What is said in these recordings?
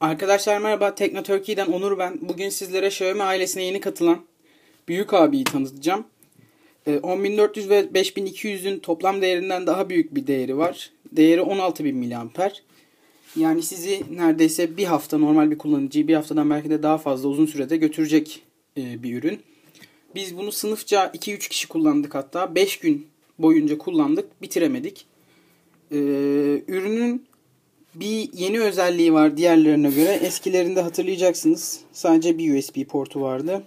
Arkadaşlar merhaba, Tekno Turkey'den Onur ben. Bugün sizlere Xiaomi ailesine yeni katılan büyük abiyi tanıtacağım. 10.400 ee, ve 5.200'ün toplam değerinden daha büyük bir değeri var. Değeri 16.000 mAh. Yani sizi neredeyse bir hafta normal bir kullanıcıyı bir haftadan belki de daha fazla uzun sürede götürecek e, bir ürün. Biz bunu sınıfça 2-3 kişi kullandık hatta. 5 gün boyunca kullandık, bitiremedik. Ee, ürünün bir yeni özelliği var diğerlerine göre. Eskilerinde hatırlayacaksınız. Sadece bir USB portu vardı.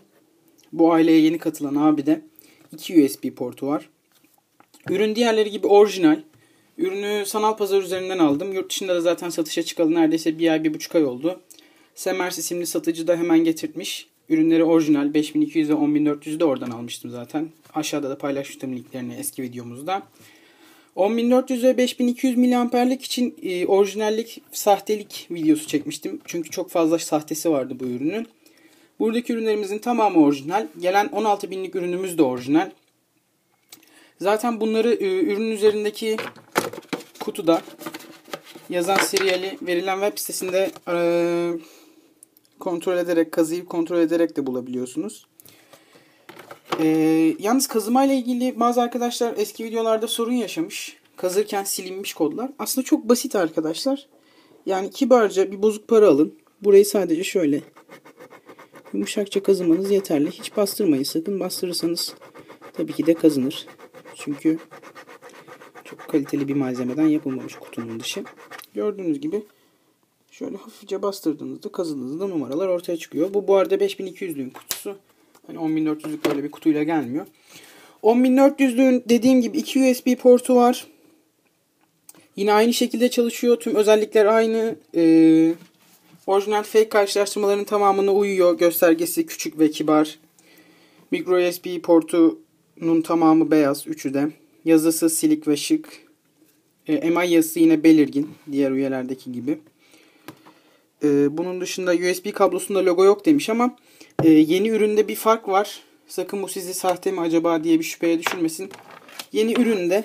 Bu aileye yeni katılan abi de iki USB portu var. Ürün diğerleri gibi orijinal. Ürünü sanal pazar üzerinden aldım. Yurt dışında da zaten satışa çıkalı neredeyse bir ay, bir buçuk ay oldu. Semers isimli satıcı da hemen getirtmiş. Ürünleri orijinal 5200 ve 10400'ü de oradan almıştım zaten. Aşağıda da paylaştım linklerini eski videomuzda. 10400 ve 5200 miliamperlik için e, orijinallik, sahtelik videosu çekmiştim. Çünkü çok fazla sahtesi vardı bu ürünün. Buradaki ürünlerimizin tamamı orijinal. Gelen 16 binlik ürünümüz de orijinal. Zaten bunları e, ürünün üzerindeki kutuda yazan seriali verilen web sitesinde e, kontrol ederek, kazıyıp kontrol ederek de bulabiliyorsunuz. Ee, yalnız kazıma ile ilgili bazı arkadaşlar eski videolarda sorun yaşamış. Kazırken silinmiş kodlar. Aslında çok basit arkadaşlar. Yani kibarca bir bozuk para alın. Burayı sadece şöyle yumuşakça kazımanız yeterli. Hiç bastırmayın sakın. Bastırırsanız tabii ki de kazınır. Çünkü çok kaliteli bir malzemeden yapılmamış kutunun dışı. Gördüğünüz gibi şöyle hafifçe bastırdığınızda kazıdığınızda numaralar ortaya çıkıyor. Bu bu arada 5200'lüğün kutusu. Hani 10400'lük böyle bir kutuyla gelmiyor. 10400'lüğün dediğim gibi iki USB portu var. Yine aynı şekilde çalışıyor. Tüm özellikler aynı. Ee, orijinal fake karşılaştırmaların tamamına uyuyor. Göstergesi küçük ve kibar. Micro USB portunun tamamı beyaz. Üçü de. Yazısı silik ve şık. E, MI yazısı yine belirgin. Diğer üyelerdeki gibi. E, bunun dışında USB kablosunda logo yok demiş ama e, yeni üründe bir fark var. Sakın bu sizi sahte mi acaba diye bir şüpheye düşürmesin. Yeni üründe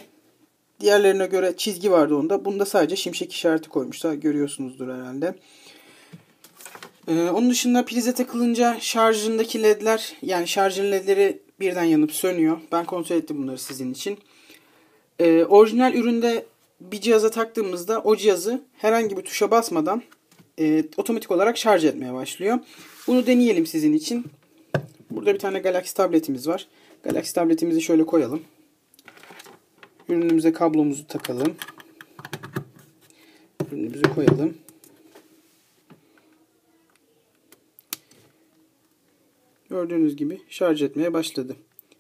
diğerlerine göre çizgi vardı onda. Bunda sadece şimşek işareti koymuşlar. Görüyorsunuzdur herhalde. Ee, onun dışında prize takılınca şarjındaki ledler yani şarjın ledleri birden yanıp sönüyor. Ben kontrol ettim bunları sizin için. Ee, orijinal üründe bir cihaza taktığımızda o cihazı herhangi bir tuşa basmadan e, otomatik olarak şarj etmeye başlıyor. Bunu deneyelim sizin için. Burada bir tane Galaxy tabletimiz var. Galaxy tabletimizi şöyle koyalım. Ürünümüze kablomuzu takalım. Ürünümüzü koyalım. Gördüğünüz gibi şarj etmeye başladı.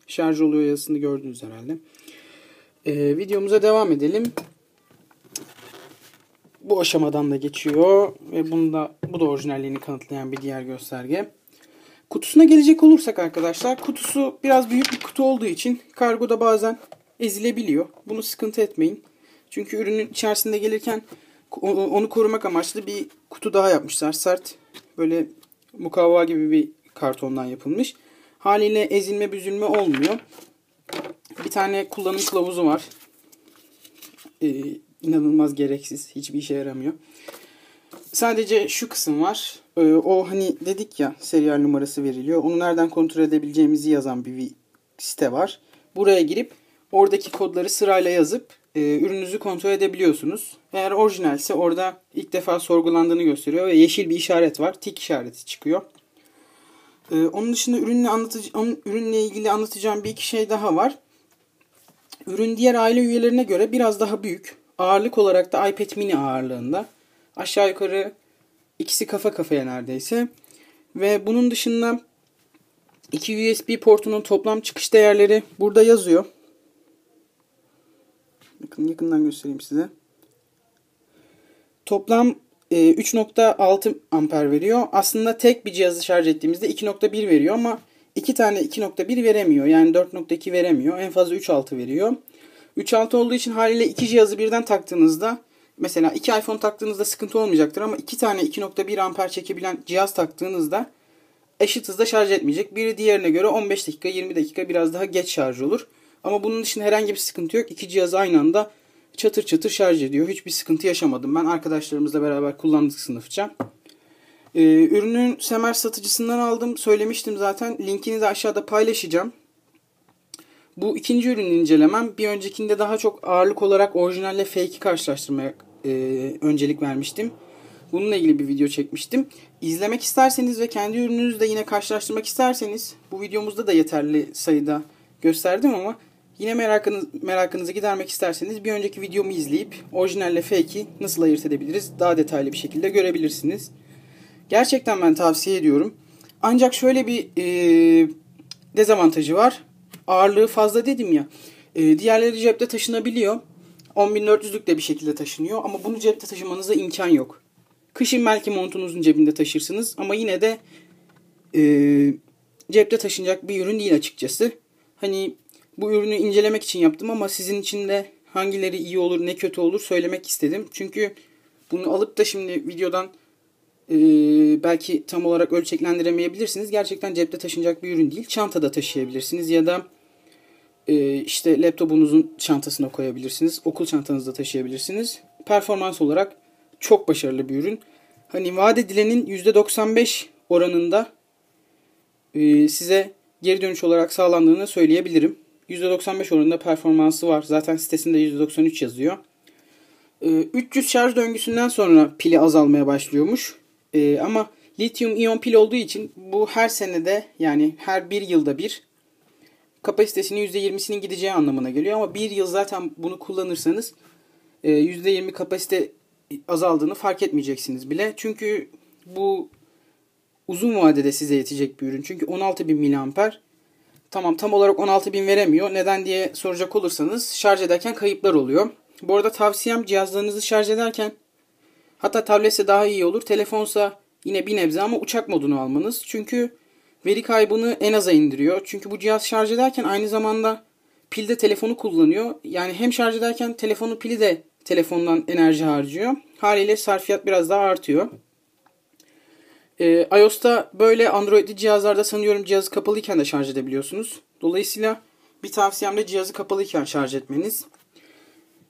Şarj oluyor yazısını gördünüz herhalde. Ee, videomuza devam edelim bu aşamadan da geçiyor ve bunda bu da orijinalliğini kanıtlayan bir diğer gösterge. Kutusuna gelecek olursak arkadaşlar kutusu biraz büyük bir kutu olduğu için kargoda bazen ezilebiliyor. Bunu sıkıntı etmeyin. Çünkü ürünün içerisinde gelirken onu korumak amaçlı bir kutu daha yapmışlar. Sert böyle mukavva gibi bir kartondan yapılmış. Haliyle ezilme büzülme olmuyor. Bir tane kullanım kılavuzu var. Ee, inanılmaz gereksiz. Hiçbir işe yaramıyor. Sadece şu kısım var. Ee, o hani dedik ya serial numarası veriliyor. Onu nereden kontrol edebileceğimizi yazan bir site var. Buraya girip oradaki kodları sırayla yazıp e, ürününüzü kontrol edebiliyorsunuz. Eğer orijinalse orada ilk defa sorgulandığını gösteriyor ve yeşil bir işaret var. Tik işareti çıkıyor. Ee, onun dışında ürünle, anlatıcı, onun, ürünle ilgili anlatacağım bir iki şey daha var. Ürün diğer aile üyelerine göre biraz daha büyük. Ağırlık olarak da iPad mini ağırlığında. Aşağı yukarı ikisi kafa kafaya neredeyse. Ve bunun dışında iki USB portunun toplam çıkış değerleri burada yazıyor. Bakın yakından göstereyim size. Toplam 3.6 e, amper veriyor. Aslında tek bir cihazı şarj ettiğimizde 2.1 veriyor ama iki tane 2.1 veremiyor. Yani 4.2 veremiyor. En fazla 3.6 veriyor. 3.6 olduğu için haliyle iki cihazı birden taktığınızda mesela iki iPhone taktığınızda sıkıntı olmayacaktır ama iki tane 2.1 amper çekebilen cihaz taktığınızda eşit hızda şarj etmeyecek. Biri diğerine göre 15 dakika 20 dakika biraz daha geç şarj olur. Ama bunun dışında herhangi bir sıkıntı yok. İki cihaz aynı anda çatır çatır şarj ediyor. Hiçbir sıkıntı yaşamadım. Ben arkadaşlarımızla beraber kullandık sınıfça. Ee, ürünün Semer satıcısından aldım. Söylemiştim zaten. Linkini de aşağıda paylaşacağım. Bu ikinci ürünü incelemem. Bir öncekinde daha çok ağırlık olarak orijinalle fake'i karşılaştırmaya e, öncelik vermiştim. Bununla ilgili bir video çekmiştim. İzlemek isterseniz ve kendi ürününüzle yine karşılaştırmak isterseniz bu videomuzda da yeterli sayıda gösterdim ama yine merakınız, merakınızı gidermek isterseniz bir önceki videomu izleyip orijinalle fake'i nasıl ayırt edebiliriz daha detaylı bir şekilde görebilirsiniz. Gerçekten ben tavsiye ediyorum. Ancak şöyle bir e, dezavantajı var. Ağırlığı fazla dedim ya. E, diğerleri cepte taşınabiliyor. 10.400'lük de bir şekilde taşınıyor ama bunu cepte taşımanıza imkan yok. Kışın belki montunuzun cebinde taşırsınız ama yine de e, cepte taşınacak bir ürün değil açıkçası. Hani bu ürünü incelemek için yaptım ama sizin için de hangileri iyi olur ne kötü olur söylemek istedim. Çünkü bunu alıp da şimdi videodan e, belki tam olarak ölçeklendiremeyebilirsiniz. Gerçekten cepte taşınacak bir ürün değil. Çantada taşıyabilirsiniz ya da işte laptopunuzun çantasına koyabilirsiniz. Okul çantanızda taşıyabilirsiniz. Performans olarak çok başarılı bir ürün. Hani vaat edilenin %95 oranında e, size geri dönüş olarak sağlandığını söyleyebilirim. %95 oranında performansı var. Zaten sitesinde %93 yazıyor. E, 300 şarj döngüsünden sonra pili azalmaya başlıyormuş. Ama lityum iyon pil olduğu için bu her senede yani her bir yılda bir kapasitesinin %20'sinin gideceği anlamına geliyor. Ama bir yıl zaten bunu kullanırsanız %20 kapasite azaldığını fark etmeyeceksiniz bile. Çünkü bu uzun vadede size yetecek bir ürün. Çünkü 16.000 mAh tamam tam olarak 16.000 veremiyor. Neden diye soracak olursanız şarj ederken kayıplar oluyor. Bu arada tavsiyem cihazlarınızı şarj ederken hatta tabletse daha iyi olur. Telefonsa yine bir nebze ama uçak modunu almanız. Çünkü veri kaybını en aza indiriyor. Çünkü bu cihaz şarj ederken aynı zamanda pilde telefonu kullanıyor. Yani hem şarj ederken telefonu pili de telefondan enerji harcıyor. Haliyle sarfiyat biraz daha artıyor. Ee, iOS'ta böyle Android'li cihazlarda sanıyorum cihazı kapalıyken de şarj edebiliyorsunuz. Dolayısıyla bir tavsiyem de cihazı kapalıyken şarj etmeniz.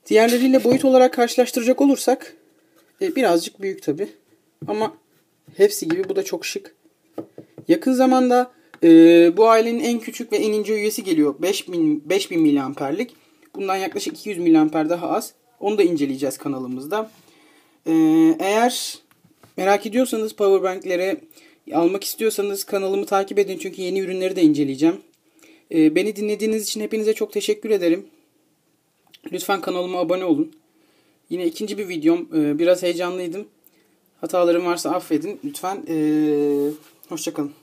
Diğerleriyle boyut olarak karşılaştıracak olursak e, birazcık büyük tabi. Ama hepsi gibi bu da çok şık. Yakın zamanda e, bu ailenin en küçük ve en ince üyesi geliyor. 5000, 5000 miliamperlik. Bundan yaklaşık 200 miliamper daha az. Onu da inceleyeceğiz kanalımızda. Ee, eğer merak ediyorsanız powerbank'lere almak istiyorsanız kanalımı takip edin. Çünkü yeni ürünleri de inceleyeceğim. Ee, beni dinlediğiniz için hepinize çok teşekkür ederim. Lütfen kanalıma abone olun. Yine ikinci bir videom. Ee, biraz heyecanlıydım. Hatalarım varsa affedin. Lütfen. Ee, hoşçakalın.